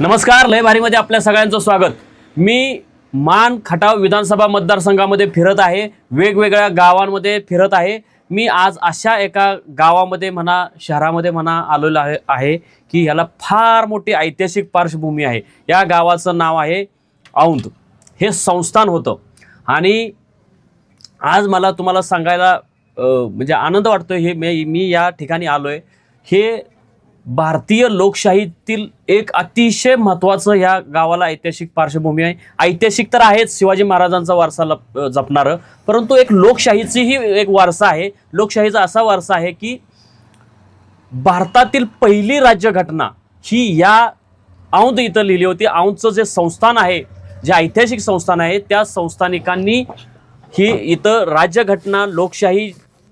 नमस्कार लय भारीमध्ये आपल्या सगळ्यांचं स्वागत. मी मान खटाव विधानसभा मतदारसंघामध्ये फिरत आहे वेगवेगळ्या गावांमध्ये फिरत आहे. मी आज अशा एका गावामध्ये म्हणा शहरामध्ये म्हणा आलेलो आहे आहे की ह्याला फार मोठी ऐतिहासिक पार्श्वभूमी आहे. या गावाचं नाव आहे औंध. हे संस्थान होतं. आणि आज मला तुम्हाला सांगायला म्हणजे आनंद वाटतोय हे मी मी या ठिकाणी आलो आहे हे भारतीय लोकशाहीतील एक अतिशय महत्त्वाचं ह्या गावाला ऐतिहासिक पार्श्वभूमी आहे. ऐतिहासिक तर आहेच शिवाजी महाराजांचा वारसा लप जपणारं. परंतु एक लोकशाहीचीही एक वारसा आहे. लोकशाहीचा असा वारसा आहे की भारतातील पहिली राज्यघटना ही या औंध इथं लिहिली होती. औंधचं जे संस्थान आहे जे ऐतिहासिक संस्थान आहे त्या संस्थानिकांनी ही इथं राज्यघटना लोकशाही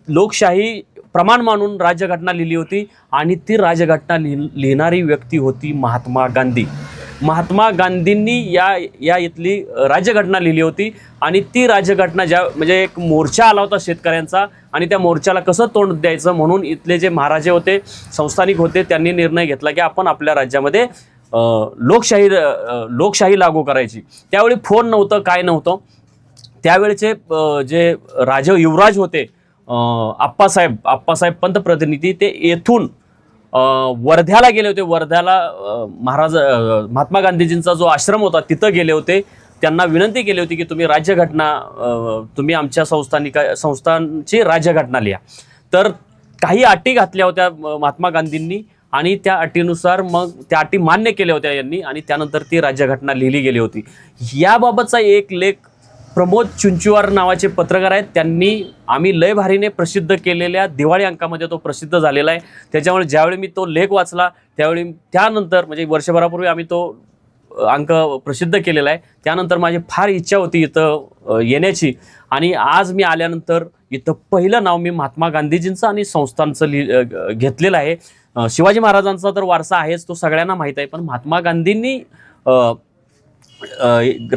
लोकशाही प्रमाण मानून राज्यघटना लिहिली होती आणि ती राज्यघटना लिह लिहिणारी व्यक्ती होती महात्मा गांधी. महात्मा गांधींनी या या इथली राज्यघटना लिहिली होती आणि ती राज्यघटना ज्या म्हणजे एक मोर्चा आला होता शेतकऱ्यांचा आणि त्या मोर्चाला कसं तोंड द्यायचं म्हणून इथले जे महाराजे होते संस्थानिक होते त्यांनी निर्णय घेतला की आपण आपल्या राज्यामध्ये लोकशाही लोकशाही लागू करायची. त्यावेळी फोन नव्हतं काय नव्हतं. त्यावेळचे जे राजे युवराज होते आप्पासाहेब आप्पासाहेब पंतप्रतिनिधी ते येथून वर्ध्याला गेले होते. वर्ध्याला महाराज महात्मा गांधीजींचा जो आश्रम होता तिथं गेले होते. त्यांना विनंती केली होती की तुम्ही राज्यघटना तुम्ही आमच्या संस्थानिका संस्थांची राज्यघटना लिहा. तर काही अटी घातल्या होत्या महात्मा गांधींनी आणि त्या अटीनुसार मग त्या अटी मान्य केल्या होत्या यांनी आणि त्यानंतर ती राज्यघटना लिहिली गेली होती. याबाबतचा एक लेख प्रमोद चुंचुवार नावाचे पत्रकार आहेत. त्यांनी आम्ही लय भारीने प्रसिद्ध केलेल्या दिवाळी अंकामध्ये तो प्रसिद्ध झालेला आहे. त्याच्यामुळे ज्यावेळी मी तो लेख वाचला त्यावेळी त्यानंतर म्हणजे वर्षभरापूर्वी आम्ही तो अंक प्रसिद्ध केलेला आहे. त्यानंतर माझी फार इच्छा होती इथं येण्याची. आणि आज मी आल्यानंतर इथं पहिलं नाव मी महात्मा गांधीजींचं आणि संस्थांचं लि घेतलेलं आहे. शिवाजी महाराजांचा तर वारसा आहेच तो सगळ्यांना माहीत आहे. पण महात्मा गांधींनी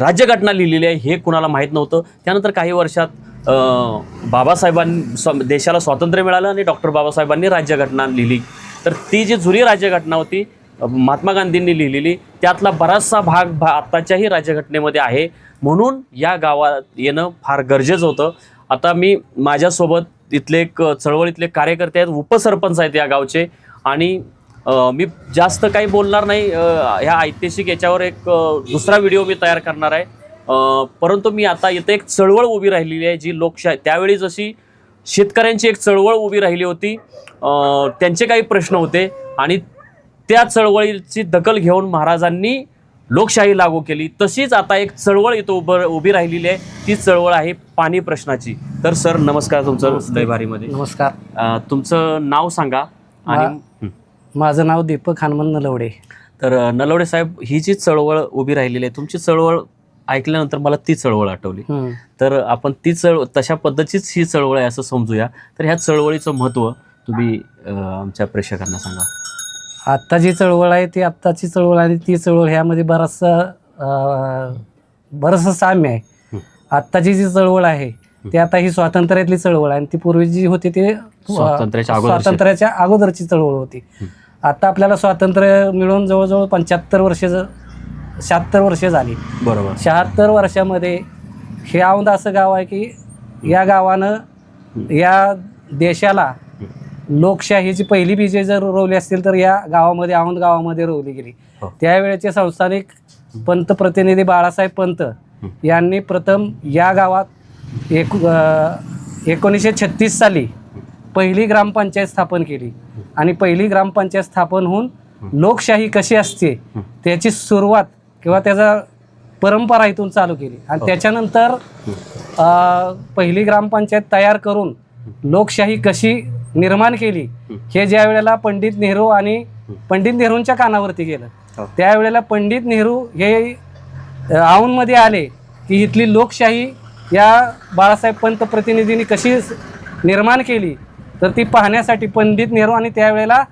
राज्यघटना लिहिलेली आहे हे कुणाला माहीत नव्हतं. त्यानंतर काही वर्षात बाबासाहेबांनी स्व- देशाला स्वातंत्र्य मिळालं आणि डॉक्टर बाबासाहेबांनी राज्यघटना लिहिली. तर ती जी जुनी राज्यघटना होती महात्मा गांधींनी लिहिलेली त्यातला बराचसा भाग भा आत्ताच्याही राज्यघटनेमध्ये आहे. म्हणून या गावात येणं फार गरजेचं होतं. आता मी माझ्यासोबत इथले एक चळवळीतले कार्यकर्ते आहेत उपसरपंच आहेत या गावचे. आणि मी जास्त काही बोलणार नाही. ह्या ऐतिहासिक याच्यावर एक दुसरा व्हिडिओ मी तयार करणार आहे. परंतु मी आता इथं एक चळवळ उभी राहिलेली आहे जी लोकशाही त्यावेळी जशी शेतकऱ्यांची एक चळवळ उभी राहिली होती. त्यांचे काही प्रश्न होते आणि त्या चळवळीची दखल घेऊन महाराजांनी लोकशाही लागू केली. तशीच आता एक चळवळ इथं उभं उभी राहिलेली आहे. ती चळवळ आहे पाणी प्रश्नाची. तर सर नमस्कार तुमचं. दैवारीमध्ये नमस्कार. तुमचं नाव सांगा आणि. माझं नाव दीपक हनुमान नलवडे तर नलवडे साहेब ही जी चळवळ उभी राहिलेली आहे तुमची चळवळ ऐकल्यानंतर मला ती चळवळ आठवली. तर आपण ती चळ तशा पद्धतीच ही चळवळ आहे असं समजूया तर ह्या चळवळीचं महत्त्व तुम्ही आमच्या प्रेक्षकांना सांगा आत्ता जी चळवळ आहे ती आत्ताची चळवळ आणि ती चळवळ ह्यामध्ये बराचसा बरंचसं साम्य आहे. आत्ताची जी चळवळ आहे ती आता ही स्वातंत्र्यातली चळवळ आहे आणि ती पूर्वी जी होती ती स्वातंत्र्याच्या अगोदरची. चळवळ होती. आता आपल्याला स्वातंत्र्य मिळून जवळजवळ पंच्याहत्तर वर्ष शहात्तर वर्ष झाली. बरोबर. शहात्तर वर्षामध्ये हे औंध असं गाव आहे की या गावानं या देशाला लोकशाहीची पहिली बीजे जर रोवली असतील तर या गावामध्ये औंध गावामध्ये रोवली गेली. हो. त्यावेळेचे संस्थानिक पंतप्रतिनिधी बाळासाहेब पंत यांनी प्रथम या गावात एक एकोणीसशे छत्तीस साली पहिली ग्रामपंचायत स्थापन केली. आणि पहिली ग्रामपंचायत स्थापन होऊन लोकशाही कशी असते त्याची सुरुवात किंवा त्याचा परंपरा इथून चालू केली आणि त्याच्यानंतर पहिली ग्रामपंचायत तयार करून लोकशाही कशी निर्माण केली हे ज्या वेळेला पंडित नेहरू आणि पंडित नेहरूंच्या कानावरती गेलं हो. त्यावेळेला पंडित नेहरू हे अ, औंधमध्ये आले की इथली लोकशाही या बाळासाहेब पंतप्रतिनिधींनी कशी निर्माण केली तर ती पाहण्यासाठी पंडित नेहरू आणि त्यावेळेला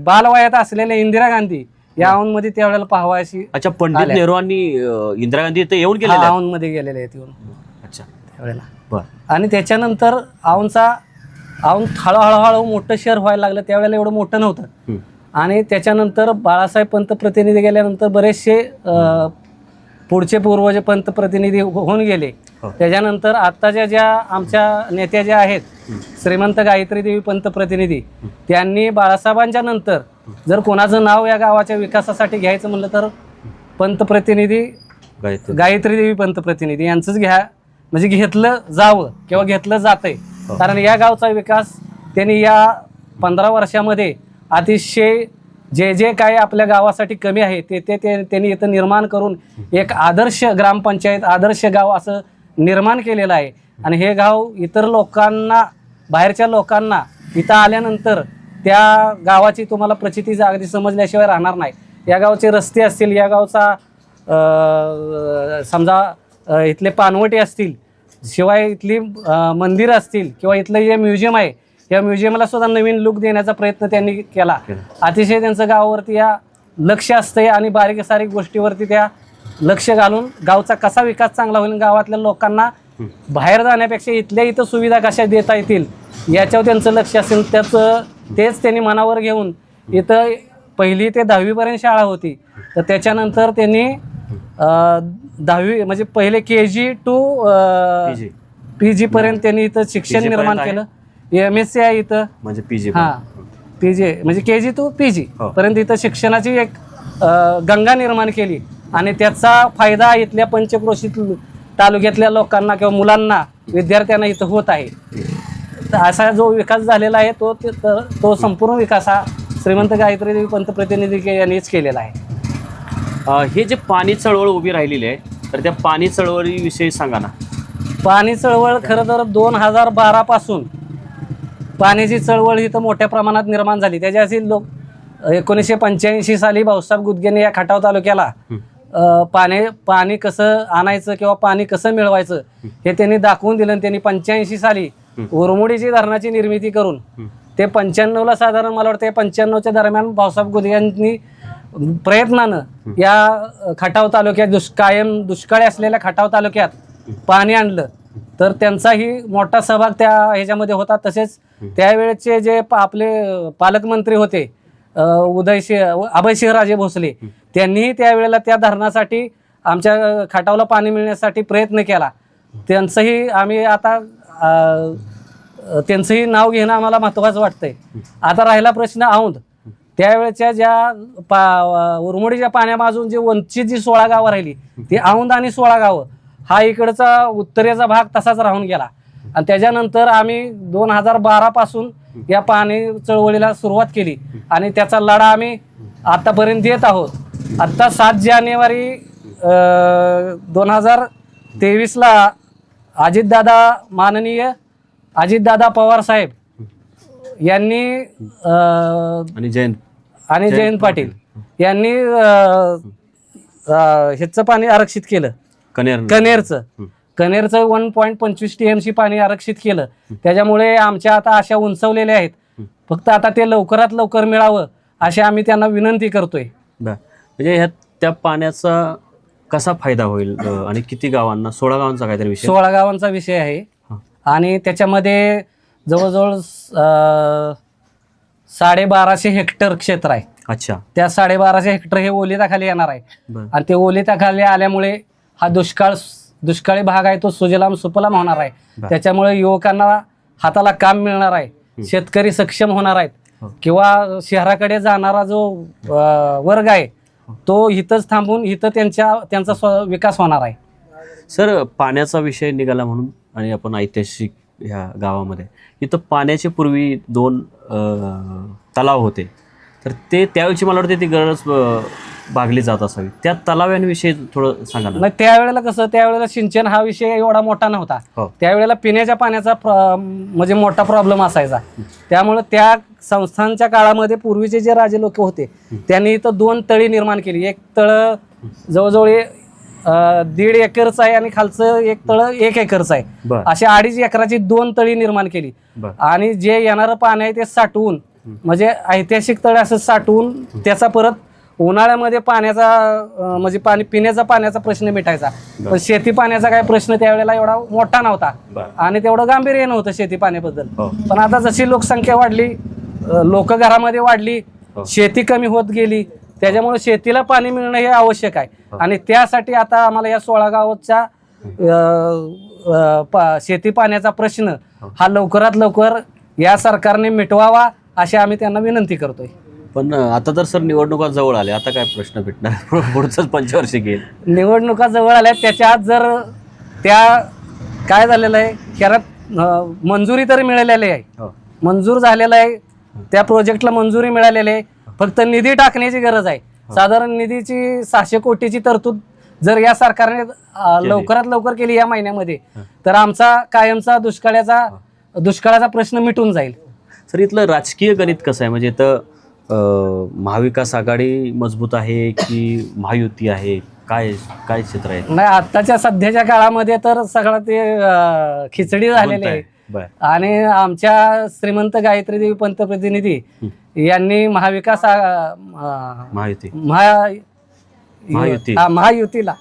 बालवयात असलेल्या इंदिरा गांधी या औंधमध्ये त्यावेळेला पाहावायची अच्छा पंडित आल्या. नेहरू आणि अ, इंदिरा गांधी इथे येऊन गेलेले आहेत? औंधमध्ये गेलेले आहेत येऊन. अच्छा. त्यावेळेला. बर. आणि त्याच्यानंतर औंध हळूहळू हळू मोठं शहर व्हायला लागलं. त्यावेळेला एवढं मोठं नव्हतं. आणि त्याच्यानंतर बाळासाहेब पंतप्रतिनिधी गेल्यानंतर बरेचसे अ, पुढचे पूर्वज पंतप्रतिनिधी हो- होऊन गेले हो. त्याच्यानंतर आत्ताच्या ज्या आमच्या नेत्या ज्या आहेत श्रीमंत गायत्री देवी पंतप्रतिनिधी त्यांनी बाळासाहेबांच्या नंतर जर कोणाचं नाव या गावाच्या विकासासाठी घ्यायचं म्हणलं तर पंतप्रतिनिधी गायत्री गायत्री देवी पंतप्रतिनिधी यांचंच घ्या म्हणजे घेतलं जावं किंवा घेतलं जातंय हो. कारण या गावचा विकास त्यांनी या पंधरा वर्षामध्ये अतिशय जे जे काय आपल्या गावासाठी कमी आहे ते ते त्यांनी इथं निर्माण करून एक आदर्श ग्रामपंचायत आदर्श गाव असं निर्माण केलेलं आहे. आणि हे गाव इतर लोकांना बाहेरच्या लोकांना इथं आल्यानंतर त्या गावाची तुम्हाला प्रचिती अगदी समजल्याशिवाय राहणार नाही. या गावचे रस्ते असतील या गावचा समजा इथले पानवटे असतील शिवाय इथली मंदिरं असतील किंवा इथलं जे म्युझियम आहे या म्युझियमला सुद्धा नवीन लुक देण्याचा प्रयत्न त्यांनी केला. अतिशय त्यांचं गावावरती या लक्ष असतंय आणि बारीक सारीक गोष्टीवरती त्या लक्ष घालून गावचा कसा विकास चांगला होईल गावातल्या लोकांना बाहेर जाण्यापेक्षा इथल्या इथं सुविधा कशा देता येतील याच्यावर त्यांचं लक्ष असेल त्याचं तेच त्यांनी मनावर घेऊन इथं पहिली ते दहावीपर्यंत शाळा होती. तर त्याच्यानंतर त्यांनी दहावी म्हणजे पहिले के जी टू. P G. पर्यंत त्यांनी इथं शिक्षण निर्माण केलं. एम एस सी आहे इथं. म्हणजे पीजी हा. पी जी म्हणजे के जी टू पी जी हो. पर्यंत इथं शिक्षणाची एक अ, गंगा निर्माण केली. आणि त्याचा फायदा इथल्या पंचक्रोशीत तालुक्यातल्या लोकांना किंवा मुलांना विद्यार्थ्यांना इथं होत आहे. तर असा जो विकास झालेला आहे तो ते- तर तो संपूर्ण विकास हा श्रीमंत गायत्री देवी पंतप्रतिनिधी के- यांनीच केलेला आहे. अ, हे जे पाणी चळवळ उभी राहिलेली आहे तर त्या पाणी चळवळीविषयी सांगा ना. पाणी चळवळ खरं तर दोन हजार बारा पासून पाण्याची चळवळ ही तर मोठ्या प्रमाणात निर्माण झाली. त्याच्या अशी लोक एकोणीसशे पंच्याऐंशी साली भाऊसाहेब गुदगेने या खटाव तालुक्याला पाणी पाणी कसं आणायचं किंवा पाणी कसं मिळवायचं हे त्यांनी दाखवून दिलं आणि त्यांनी पंच्याऐंशी साली उरमुडीची धरणाची निर्मिती करून ते पंच्याण्णवला साधारण मला वाटतं पंच्याण्णवच्या दरम्यान भाऊसाहेब गुदगे यांनी प्रयत्नानं या खटाव तालुक्यात दुष् कायम दुष्काळी असलेल्या खटाव तालुक्यात पाणी आणलं. तर त्यांचाही मोठा सहभाग त्या ह्याच्यामध्ये होता. तसेच त्यावेळेचे जे आपले पालकमंत्री होते अ, उदयसिंह अभयसिंहराजे भोसले त्यांनीही त्यावेळेला त्या धरणासाठी आमच्या खटावला पाणी मिळण्यासाठी प्रयत्न केला. त्यांचंही आम्ही आता त्यांचंही नाव घेणं आम्हाला महत्त्वाचं वाटतंय. आता राहिला प्रश्न औंध. त्यावेळेच्या ज्या पा उरमोडीच्या पाण्यामाजून जी वंचित जी सोळा गावं राहिली ती औंध आणि सोळा गावं हा इकडचा उत्तरेचा भाग तसाच राहून गेला. आणि त्याच्यानंतर आम्ही दोन हजार बारा पासून या पाणी चळवळीला सुरुवात केली. आणि त्याचा लढा आम्ही आतापर्यंत देत आहोत. आत्ता सात जानेवारी दोन हजार तेवीसला अजितदादा माननीय अजितदादा पवार साहेब यांनी आणि जयंत. आणि जयंत पाटील यांनी ह्याचं पाणी आरक्षित केलं. कनेर कनेरचं. कनेरचं वन पॉईंट पंचवीस टीएमसी पाणी आरक्षित केलं. त्याच्यामुळे आमच्या आता आशा उंचवलेल्या आहेत. फक्त आता ते लवकरात लवकर मिळावं अशी आम्ही त्यांना विनंती करतोय. म्हणजे ह्या त्या पाण्याचा कसा फायदा होईल आणि किती गावांना सोळा गावांचा काहीतरी विषय? सोळा गावांचा विषय आहे. आणि त्याच्यामध्ये जवळजवळ साडेबाराशे हेक्टर क्षेत्र आहे. अच्छा. त्या साडेबाराशे हेक्टर हे ओलिताखाली येणार आहे. आणि ते ओलिताखाली आल्यामुळे हा दुष्काळ दुष्काळी भाग आहे तो सुजलाम सुफलाम होणार आहे. त्याच्यामुळे युवकांना हाताला काम मिळणार आहे. शेतकरी सक्षम होणार आहेत. हो. किंवा शहराकडे जाणारा जो वर्ग आहे तो इथंच थांबून इथं त्यांच्या त्यांचा विकास होणार आहे. सर पाण्याचा विषय निघाला म्हणून आणि आपण ऐतिहासिक ह्या गावामध्ये इथं पाण्याचे पूर्वी दोन तलाव होते. तर ते त्यावेळची मला वाटते ती गरज भागली जात असावी. त्या तलाव्यांविषयी थोडं सांगा ना. त्यावेळेला कसं त्यावेळेला सिंचन हा विषय एवढा मोठा नव्हता. हो. त्यावेळेला पिण्याच्या पाण्याचा प्र- म्हणजे मोठा प्रॉब्लेम असायचा. त्यामुळे त्या संस्थांच्या काळामध्ये पूर्वीचे जे राजे लोक होते त्यांनी इथं दोन तळी निर्माण केली. एक तळ जवळजवळ ए- अं, दीड एकरचं आहे आणि खालचं एक तळ एक एकरचं आहे. बर. अशी अडीच एकराची दोन तळी निर्माण केली. बर. आणि जे येणारं पाणी आहे ते साठवून म्हणजे ऐतिहासिक तळ असं साठवून त्याचा परत उन्हाळ्यामध्ये पाण्याचा म्हणजे पाणी पिण्याचा पाण्याचा प्रश्न मिटायचा. पण शेती पाण्याचा काय प्रश्न त्यावेळेला एवढा मोठा नव्हता. आणि तेवढं गांभीर्य नव्हतं शेती पाण्याबद्दल. हो. पण आता जशी लोकसंख्या वाढली लोक घरामध्ये वाढली हो. शेती कमी होत गेली त्याच्यामुळे शेतीला पाणी मिळणं हे आवश्यक आहे. हो. आणि त्यासाठी आता आम्हाला या सोळा गावाच्या शेती पाण्याचा प्रश्न. हा लवकरात लवकर या सरकारने मिटवावा. अशी आम्ही त्यांना विनंती करतोय. पण आता तर सर निवडणुका जवळ आल्या. आता काय प्रश्न भेटणार? पुढचंच पंचवर्षी घेईल निवडणुका जवळ आल्या त्याच्या आत जर त्या काय झालेलं आहे अं, मंजुरी तरी मिळालेली आहे. हो. मंजूर झालेलं आहे. त्या प्रोजेक्टला मंजुरी मिळालेली आहे. फक्त निधी टाकण्याची गरज आहे. साधारण निधीची सहाशे कोटीची तरतूद जर या सरकारने. लवकरात लवकर केली या महिन्यामध्ये तर आमचा कायमचा दुष्काळाचा दुष्काळाचा प्रश्न मिटून जाईल. सर इथलं राजकीय गणित कसं आहे? म्हणजे इथं महाविकास आघाडी मजबूत आहे की महायुती आहे? काय काय चित्र आहे? नाही आत्ताच्या सध्याच्या काळामध्ये तर सगळं ते अं, खिचडी झालेली आहे. बर. आणि आमच्या श्रीमंत गायत्री देवी पंतप्रतिनिधी यांनी महाविकास आ- महायुती. महा महायुती. हा, महायुतीला.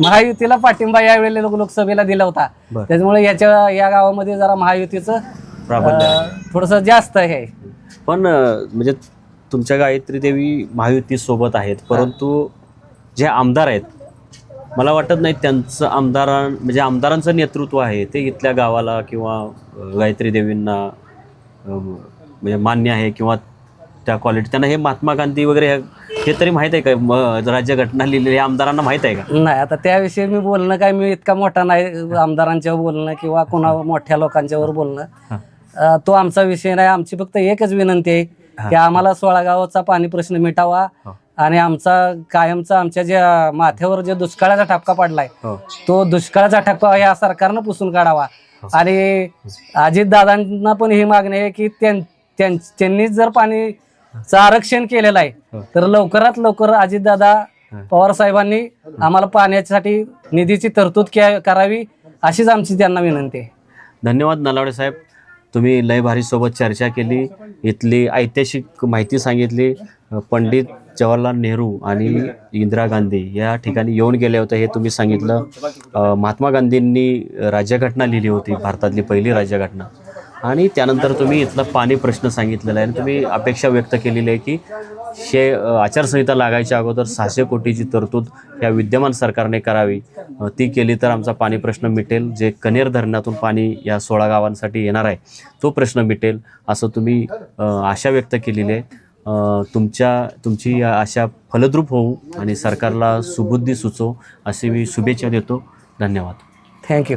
महायुतीला पाठिंबा यावेळी लोक लोकसभेला दिला होता. बर. त्याच्यामुळे याच्या या गावामध्ये जरा महायुतीचं प्राबल्य आहे. थोडस जास्त आहे. पण अं, म्हणजे तुमच्या गायत्री देवी महायुती सोबत आहेत परंतु जे आमदार आहेत मला वाटत नाही त्यांचं आमदारां म्हणजे आमदारांचं नेतृत्व आहे ते इथल्या गावाला किंवा अं, गायत्री देवींना अं, म्हणजे मान्य आहे किंवा त्या क्वालिटी त्यांना हे महात्मा गांधी वगैरे हे- हे तरी माहीत आहे का? म- राज्यघटना लिहिलेली हे आमदारांना माहीत आहे का? नाही आता त्याविषयी मी बोलणं काय मी इतका मोठा नाही आमदारांच्यावर बोलणं किंवा कोणा मोठ्या लोकांच्यावर बोलणं. अं, तो आमचा विषय नाही आमची फक्त एकच विनंती आहे की आम्हाला सोळा गावाचा पाणी प्रश्न मिटावा हो. आणि आमचा कायमचा आमच्या ज्या माथ्यावर जे दुष्काळाचा ठपका पडलाय हो. तो दुष्काळाचा ठपका या सरकारनं पुसून काढावा. आणि अजितदादांना पण ही मागणी आहे की त्यां- त्यां- त्यांनीच जर पाणीचं आरक्षण केलेलं आहे हो. तर लवकरात लवकर अजितदादा पवार साहेबांनी आम्हाला पाण्यासाठी निधीची तरतूद के- करावी अशीच आमची त्यांना विनंती आहे. धन्यवाद नलावडे साहेब. तुम्ही लय भारीसोबत चर्चा केली इथली ऐतिहासिक माहिती सांगितली पंडित जवाहरलाल नेहरू आणि इंदिरा गांधी या ठिकाणी येऊन गेले होते हे तुम्ही सांगितलं. महात्मा गांधींनी राज्यघटना लिहिली होती भारतातली पहिली राज्यघटना. आणि त्यानंतर तुम्ही इथला पाणी प्रश्न सांगितलेला आहे. आणि तुम्ही अपेक्षा व्यक्त केलेली आहे की शे आचारसंहिता लागायच्या अगोदर सहाशे कोटीची तरतूद या विद्यमान सरकारने करावी. ती केली तर आमचा पाणी प्रश्न मिटेल. जे कनेर धरणातून पाणी या सोळा गावांसाठी येणार आहे तो प्रश्न मिटेल असं तुम्ही आशा व्यक्त केलेली आहे. तुमच्या तुमची या आशा फलद्रूप होऊ आणि सरकारला सुबुद्धी सुचो अशी मी शुभेच्छा देतो. धन्यवाद. थँक्यू